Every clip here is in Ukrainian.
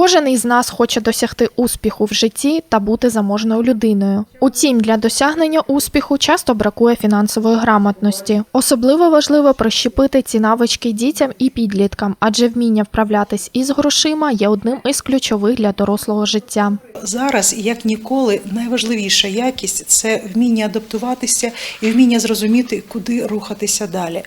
Кожен із нас хоче досягти успіху в житті та бути заможною людиною. Утім, для досягнення успіху часто бракує фінансової грамотності. Особливо важливо прищепити ці навички дітям і підліткам, адже вміння вправлятись із грошима є одним із ключових для дорослого життя. Зараз, як ніколи, найважливіша якість це вміння адаптуватися і вміння зрозуміти, куди рухатися далі.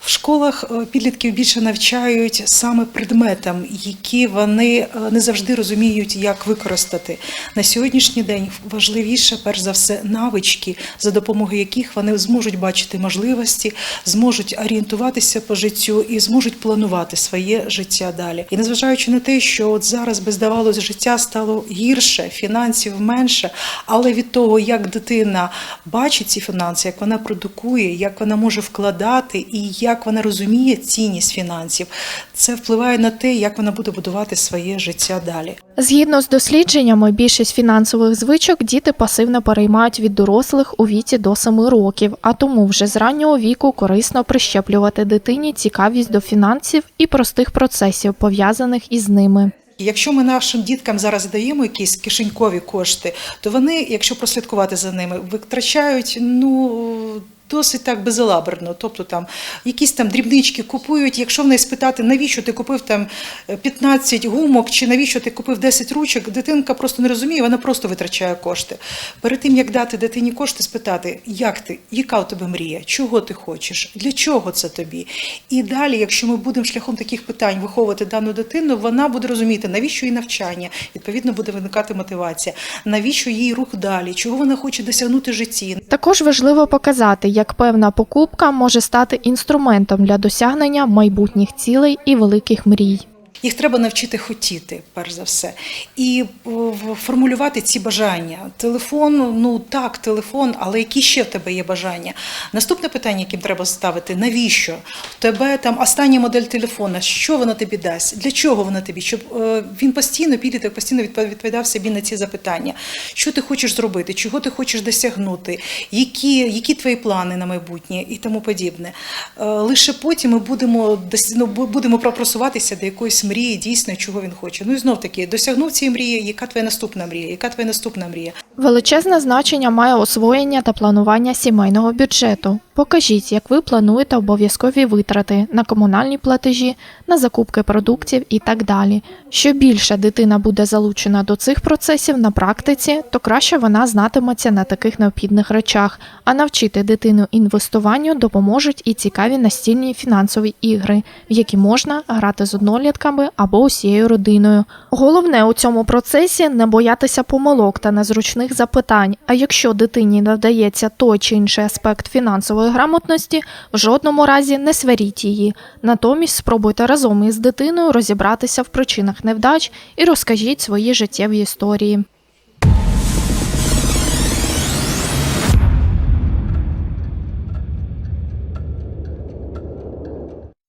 В школах е, підлітків більше навчають саме предметам, які вони е, не завжди розуміють, як використати. На сьогоднішній день важливіше, перш за все, навички, за допомогою яких вони зможуть бачити можливості, зможуть орієнтуватися по життю і зможуть планувати своє життя далі. І незважаючи на те, що от зараз би здавалось, життя стало гірше, фінансів менше, але від того, як дитина бачить ці фінанси, як вона продукує, як вона може вкладати і як вона розуміє цінність фінансів, це впливає на те, як вона буде будувати своє життя далі. Згідно з дослідженнями, більшість фінансових звичок діти пасивно переймають від дорослих у віці до 7 років, а тому вже з раннього віку корисно прищеплювати дитині цікавість до фінансів і простих процесів, пов'язаних із ними. Якщо ми нашим діткам зараз даємо якісь кишенькові кошти, то вони, якщо прослідкувати за ними, витрачають ну. Досить так безалаберно, тобто там якісь там дрібнички купують. Якщо в неї спитати, навіщо ти купив там 15 гумок, чи навіщо ти купив 10 ручок, дитинка просто не розуміє, вона просто витрачає кошти. Перед тим як дати дитині кошти, спитати, як ти, яка у тебе мрія, чого ти хочеш, для чого це тобі. І далі, якщо ми будемо шляхом таких питань виховувати дану дитину, вона буде розуміти, навіщо їй навчання, відповідно буде виникати мотивація, навіщо їй рух далі, чого вона хоче досягнути житті. Також важливо показати, як певна покупка може стати інструментом для досягнення майбутніх цілей і великих мрій. Їх треба навчити хотіти, перш за все, і формулювати ці бажання. Телефон, ну так, телефон, але які ще в тебе є бажання? Наступне питання, яким треба ставити: навіщо? В тебе там остання модель телефона, що вона тобі дасть? Для чого вона тобі? Щоб е, він постійно підліток постійно відпо- відповідав собі на ці запитання. Що ти хочеш зробити? Чого ти хочеш досягнути? Які, які твої плани на майбутнє і тому подібне? Е, Лише потім ми будемо ну, будемо пропросуватися до якоїсь мрії, дійсно, чого він хоче. Ну і знов таки, досягнув цієї мрії, яка твоя наступна мрія? Яка твоя наступна мрія? Величезне значення має освоєння та планування сімейного бюджету. Покажіть, як ви плануєте обов'язкові витрати на комунальні платежі, на закупки продуктів і так далі. Що більше дитина буде залучена до цих процесів на практиці, то краще вона знатиметься на таких необхідних речах. А навчити дитину інвестуванню допоможуть і цікаві настільні фінансові ігри, в які можна грати з однолітками або усією родиною. Головне у цьому процесі не боятися помилок та незручних запитань. А якщо дитині не вдається той чи інший аспект фінансової грамотності, в жодному разі не сваріть її. Натомість спробуйте разом із дитиною розібратися в причинах невдач і розкажіть свої життєві історії.